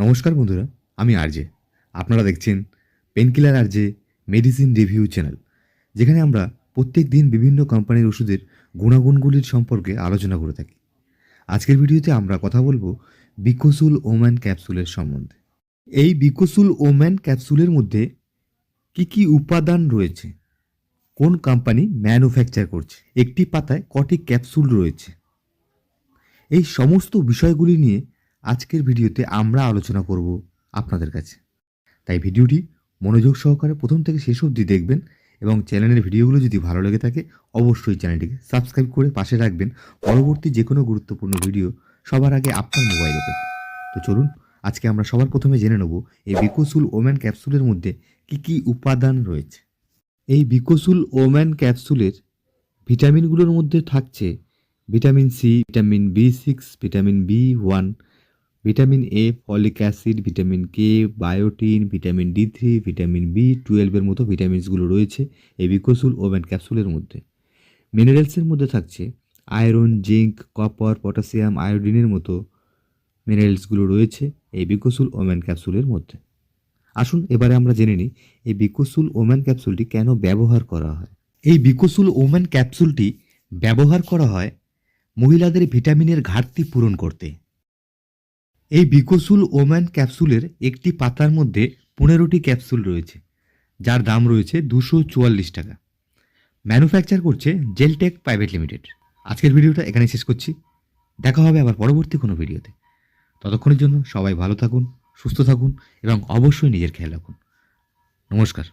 নমস্কার বন্ধুরা, আমি আরজে আপনারা দেখছেন painkiller RJ medicine review channel যেখানে আমরা প্রত্যেক দিন বিভিন্ন কোম্পানির ওষুধের গুণাগুণগুলির সম্পর্কে আলোচনা করে থাকি। আজকের ভিডিওতে আমরা কথা বলব বিকোসুল ওম্যান ক্যাপসুলের সম্বন্ধে। এই বিকোসুল ওম্যান ক্যাপসুলের মধ্যে কি কি উপাদান রয়েছে? কোন কোম্পানি ম্যানুফ্যাকচার করছে? একটি পাতায় কটি ক্যাপসুল রয়েছে? এই সমস্ত বিষয়গুলি নিয়ে আজকের ভিডিওতে আমরা আলোচনা করব আপনাদের কাছে। তাই ভিডিওটি মনোযোগ সহকারে প্রথম থেকে শেষ অবধি দেখবেন এবং চ্যানেলের ভিডিওগুলো যদি ভালো লেগে থাকে, অবশ্যই চ্যানেলটিকে সাবস্ক্রাইব করে পাশে রাখবেন। পরবর্তী যে কোনো গুরুত্বপূর্ণ ভিডিও সবার আগে আপনার মোবাইলে পেতে। তো চলুন, আজকে আমরা সবার প্রথমে জেনে নেব এই বিকোসুল ওম্যান ক্যাপসুলের মধ্যে কি কি উপাদান রয়েছে। এই বিকোসুল ওম্যান ক্যাপসুলের ভিটামিনগুলোর মধ্যে থাকছে vitamin C, vitamin B six, vitamin B one vitamin A folic acid, vitamin K biotin, vitamin D three vitamin B টুয়েলভের মতো ভিটামিনসগুলো রয়েছে এই বিকোসুল ওভেন ক্যাপসুলের মধ্যে। মিনারেলসের মধ্যে থাকছে আয়রন জিঙ্ক কপার পটাশিয়াম আয়োডিনের মতো মিনারেলসগুলো রয়েছে এই বিকোসুল ওমেন ক্যাপসুলের মধ্যে। আসুন এবারে আমরা জেনে নিই এই বিকোসুল ওমেন ক্যাপসুলটি কেন ব্যবহার করা হয়। এই বিকোসুল ওমেন ক্যাপসুলটি ব্যবহার করা হয় মহিলাদের ভিটামিনের ঘাটতি পূরণ করতে। এই বিকোসুল ওম্যান ক্যাপসুলের একটি পাতার মধ্যে পনেরোটি ক্যাপসুল রয়েছে, যার দাম রয়েছে দুশো চুয়াল্লিশ টাকা। ম্যানুফ্যাকচার করছে জেলটেক প্রাইভেট লিমিটেড। আজকের ভিডিওটা এখানে শেষ করছি। দেখা হবে আবার পরবর্তী কোনো ভিডিওতে। ততক্ষণের জন্য সবাই ভালো থাকুন, সুস্থ থাকুন এবং অবশ্যই নিজের খেয়াল রাখুন। নমস্কার।